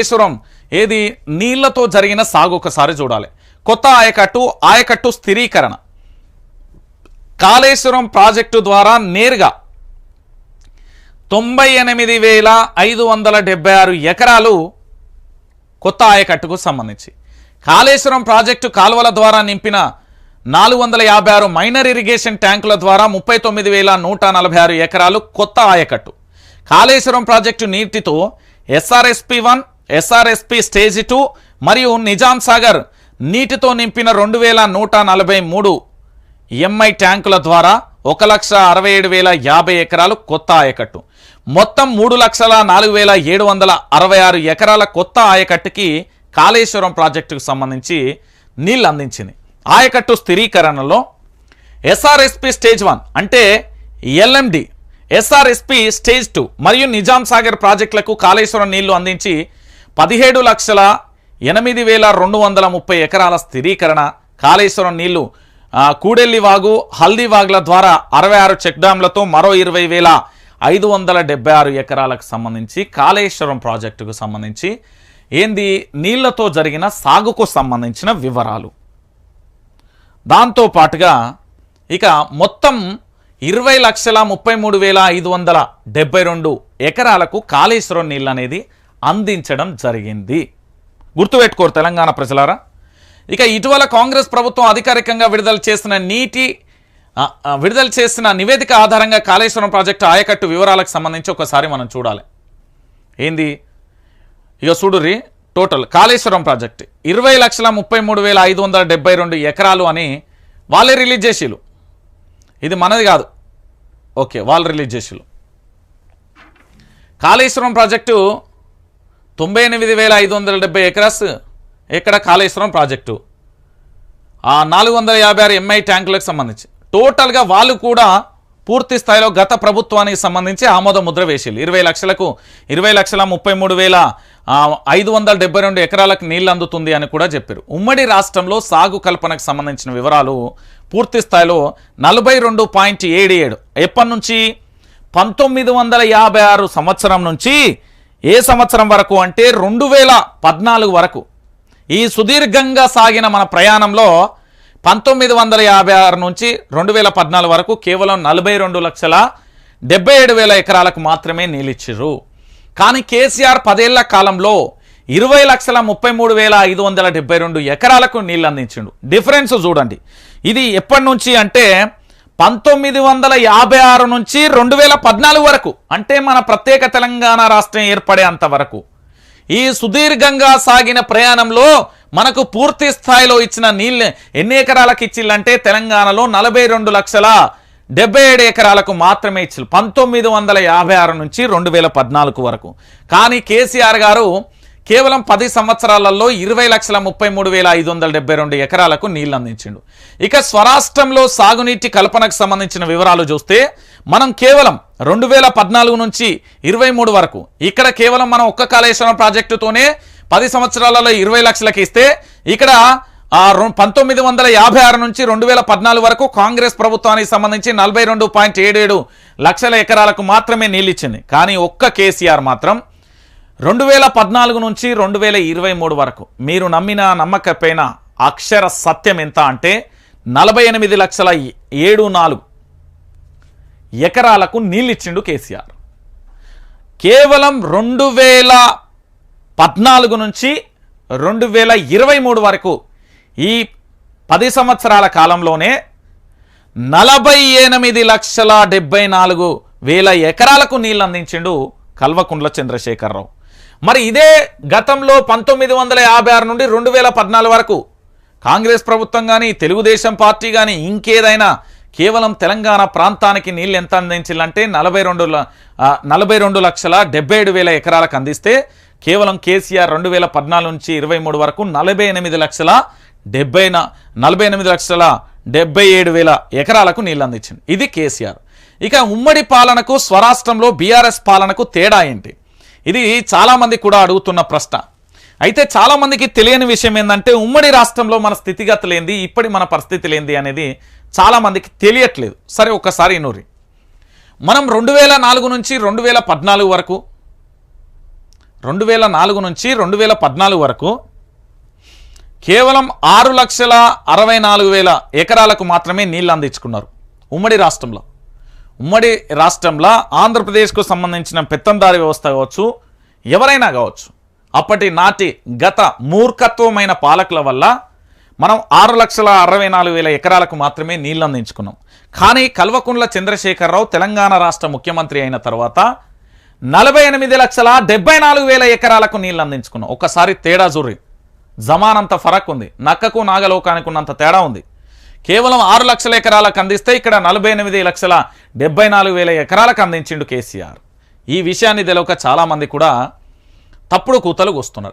కాళేశ్వరం ఏది నీళ్ళతో జరిగిన సాగు ఒకసారి చూడాలి. కొత్త ఆయకట్టు ఆయకట్టు స్థిరీకరణ. కాళేశ్వరం ప్రాజెక్టు ద్వారా నేరుగా తొంభై ఎనిమిది వేల ఐదు వందల డెబ్బై ఆరు ఎకరాలు కొత్త ఆయకట్టుకు సంబంధించి. కాళేశ్వరం ప్రాజెక్టు కాలువల ద్వారా నింపిన నాలుగు వందల యాభై ఆరు మైనర్ ఇరిగేషన్ ట్యాంకుల ద్వారా ముప్పై తొమ్మిది వేల నూట నలభై ఆరు ఎకరాలు కొత్త ఆయకట్టు. కాళేశ్వరం ప్రాజెక్టు నీటితో SRSP one SRSP stage two మరియు నిజాం సాగర్ నీటితో నింపిన రెండు వేల నూట నలభై మూడు ఎంఐ ట్యాంకుల ద్వారా ఒక లక్ష అరవై ఏడు వేల యాభై ఎకరాలు కొత్త ఆయకట్టు. మొత్తం మూడు లక్షల నాలుగు వేల ఏడు వందల అరవై ఆరు ఎకరాల కొత్త ఆయకట్టుకి కాళేశ్వరం ప్రాజెక్టుకు సంబంధించి నీళ్ళు అందించింది. ఆయకట్టు స్థిరీకరణలో ఎస్ఆర్ఎస్పి స్టేజ్ వన్ అంటే ఎల్ఎండి ఎస్ఆర్ఎస్పి స్టేజ్ టూ మరియు నిజాం సాగర్ ప్రాజెక్టులకు కాళేశ్వరం నీళ్ళు అందించి పదిహేడు లక్షల ఎనిమిది వేల రెండు వందల ముప్పై ఎకరాల స్థిరీకరణ. కాళేశ్వరం నీళ్ళు కూడెల్లి వాగు హల్దీవాగుల ద్వారా అరవై ఆరు చెక్ డ్యాంలతో మరో ఇరవై వేల ఐదు వందల డెబ్బై ఆరు ఎకరాలకు సంబంధించి కాళేశ్వరం ప్రాజెక్టుకు సంబంధించి ఏంది నీళ్ళతో జరిగిన సాగుకు సంబంధించిన వివరాలు. దాంతో పాటుగా ఇక మొత్తం ఇరవై లక్షల ముప్పై మూడు వేల ఐదు వందల డెబ్బై రెండు ఎకరాలకు కాళేశ్వరం నీళ్ళు అనేది అందించడం జరిగింది. గుర్తుపెట్టుకోరు తెలంగాణ ప్రజలారా? ఇక ఇటీవల కాంగ్రెస్ ప్రభుత్వం అధికారికంగా విడుదల చేసిన నీటి విడుదల చేసిన నివేదిక ఆధారంగా కాళేశ్వరం ప్రాజెక్టు ఆయకట్టు వివరాలకు సంబంధించి ఒకసారి మనం చూడాలి. ఏంది? ఇక చూడుర్రి టోటల్ కాళేశ్వరం ప్రాజెక్ట్. ఇరవై లక్షల ముప్పై మూడు వేల ఐదు వందల డెబ్బై రెండు ఎకరాలు అని వాళ్ళే రిలీజ్ చేసిలు ఇది మనది కాదు. ఓకే వాళ్ళు రిలీజ్ చేసిలు కాళేశ్వరం ప్రాజెక్టు తొంభై ఎనిమిది వేల ఐదు వందల డెబ్బై ఎకరాస్ ఎక్కడ కాళేశ్వరం ప్రాజెక్టు. ఆ నాలుగు వందల యాభై ఆరు ఎంఐ ట్యాంకులకు సంబంధించి. టోటల్గా వాళ్ళు కూడా పూర్తి స్థాయిలో గత ప్రభుత్వానికి సంబంధించి ఆమోద ముద్ర వేసేళ్ళు. ఇరవై లక్షలకు ఇరవై లక్షల ముప్పై మూడు వేల ఐదు వందల డెబ్బై రెండు ఎకరాలకు నీళ్ళు అందుతుంది అని కూడా చెప్పారు. ఉమ్మడి రాష్ట్రంలో సాగు కల్పనకు సంబంధించిన వివరాలు పూర్తి స్థాయిలో నలభై రెండు పాయింట్ ఏడు ఏడు. ఎప్పటి నుంచి? పంతొమ్మిది వందల యాభై ఆరు సంవత్సరం నుంచి ఏ సంవత్సరం వరకు అంటే రెండు వేల పద్నాలుగు వరకు. ఈ సుదీర్ఘంగా సాగిన మన ప్రయాణంలో పంతొమ్మిది వందల యాభై ఆరు నుంచి రెండు వేల పద్నాలుగు వరకు కేవలం నలభై రెండు లక్షల డెబ్బై ఏడు వేల ఎకరాలకు మాత్రమే నీళ్ళిచ్చిర్రు. కానీ కేసీఆర్ పదేళ్ళ కాలంలో ఇరవై లక్షల ముప్పై మూడు వేల ఐదు వందల డెబ్బై రెండు ఎకరాలకు నీళ్ళు అందించిండు. డిఫరెన్స్ చూడండి. ఇది ఎప్పటి నుంచి అంటే పంతొమ్మిది వందల యాభై ఆరు నుంచి రెండు వేల పద్నాలుగు వరకు అంటే మన ప్రత్యేక తెలంగాణ రాష్ట్రం ఏర్పడేంత వరకు ఈ సుదీర్ఘంగా సాగిన ప్రయాణంలో మనకు పూర్తి స్థాయిలో ఇచ్చిన నీళ్ళు ఎన్ని ఎకరాలకు ఇచ్చిల్లంటే తెలంగాణలో నలభై రెండు లక్షల డెబ్బై ఏడు ఎకరాలకు మాత్రమే ఇచ్చి పంతొమ్మిది వందల యాభై ఆరు నుంచి రెండు వేల పద్నాలుగు వరకు. కానీ కేసీఆర్ గారు కేవలం పది సంవత్సరాలలో ఇరవై లక్షల ముప్పై మూడు వేల ఐదు వందల డెబ్బై రెండు ఎకరాలకు నీళ్ళు అందించిండు. ఇక స్వరాష్ట్రంలో సాగునీటి కల్పనకు సంబంధించిన వివరాలు చూస్తే మనం కేవలం రెండు వేల పద్నాలుగు నుంచి ఇరవై మూడు వరకు ఇక్కడ కేవలం మనం ఒక్క కాళేశ్వరం ప్రాజెక్టుతోనే పది సంవత్సరాలలో ఇరవై లక్షలకి ఇస్తే ఇక్కడ ఆ పంతొమ్మిది వందల యాభై ఆరు నుంచి రెండు వేల పద్నాలుగు వరకు కాంగ్రెస్ ప్రభుత్వానికి సంబంధించి నలభై రెండు పాయింట్ ఏడు ఏడు లక్షల ఎకరాలకు మాత్రమే నీళ్ళు ఇచ్చింది. కానీ ఒక్క కేసీఆర్ మాత్రం రెండు వేల పద్నాలుగు నుంచి రెండు వేల ఇరవై మూడు వరకు మీరు నమ్మిన నమ్మకపోయిన అక్షర సత్యం ఎంత అంటే నలభై ఎనిమిది లక్షల ఏడు నాలుగు ఎకరాలకు నీళ్ళిచ్చిండు కేసీఆర్. కేవలం రెండు వేల పద్నాలుగు నుంచి రెండు వేల ఇరవై మూడు వరకు ఈ పది సంవత్సరాల కాలంలోనే నలభై ఎనిమిది లక్షల డెబ్బై నాలుగు వేల ఎకరాలకు నీళ్ళు అందించిండు కల్వకుండ్ల చంద్రశేఖరరావు. మరి ఇదే గతంలో పంతొమ్మిది వందల యాభై ఆరు నుండి రెండు వేల పద్నాలుగు వరకు కాంగ్రెస్ ప్రభుత్వం కానీ తెలుగుదేశం పార్టీ కానీ ఇంకేదైనా కేవలం తెలంగాణ ప్రాంతానికి నీళ్ళు ఎంత అందించాలంటే నలభై రెండు నలభై రెండు లక్షల డెబ్బై ఏడు వేల ఎకరాలకు అందిస్తే కేవలం కేసీఆర్ రెండు వేల పద్నాలుగు నుంచి ఇరవై మూడు వరకు నలభై ఎనిమిది లక్షల డెబ్బై నలభై ఎనిమిది లక్షల డెబ్బై ఏడు వేల ఎకరాలకు నీళ్ళు అందించింది. ఇది కేసీఆర్. ఇక ఉమ్మడి పాలనకు స్వరాష్ట్రంలో బీఆర్ఎస్ పాలనకు తేడా ఏంటి? ఇది చాలామంది కూడా అడుగుతున్న ప్రశ్న. అయితే చాలామందికి తెలియని విషయం ఏంటంటే ఉమ్మడి రాష్ట్రంలో మన స్థితిగతులు ఏంది ఇప్పటి మన పరిస్థితులు ఏంది అనేది చాలామందికి తెలియట్లేదు. సరే ఒకసారి నూరి మనం రెండు వేల నాలుగు నుంచి రెండు వేల పద్నాలుగు వరకు రెండు వేల నాలుగు నుంచి రెండు వేల పద్నాలుగు వరకు కేవలం ఆరు లక్షల అరవై నాలుగు వేల ఎకరాలకు మాత్రమే నీళ్ళు అందించుకున్నారు ఉమ్మడి రాష్ట్రంలో. ఉమ్మడి రాష్ట్రంలో ఆంధ్రప్రదేశ్కు సంబంధించిన పెత్తందారి వ్యవస్థ కావచ్చు ఎవరైనా కావచ్చు అప్పటి నాటి గత మూర్ఖత్వమైన పాలకుల వల్ల మనం ఆరు లక్షల అరవై నాలుగు వేల ఎకరాలకు మాత్రమే నీళ్ళు అందించుకున్నాం. కానీ కల్వకుండ్ల చంద్రశేఖరరావు తెలంగాణ రాష్ట్ర ముఖ్యమంత్రి అయిన తర్వాత నలభై ఎనిమిది లక్షల డెబ్బై నాలుగు వేల ఎకరాలకు నీళ్ళు అందించుకున్నాం. ఒక్కసారి తేడా జుర్రి. జమానంత ఫరక్ ఉంది. నక్కకు నాగలోకానికి ఉన్నంత తేడా ఉంది. కేవలం ఆరు లక్షల ఎకరాలకు అందిస్తే ఇక్కడ నలభై ఎనిమిది లక్షల డెబ్బై నాలుగు వేల ఎకరాలకు అందించిండు కేసీఆర్. ఈ విషయాన్ని తెలవక చాలామంది కూడా తప్పుడు కూతలు కూస్తున్నారు.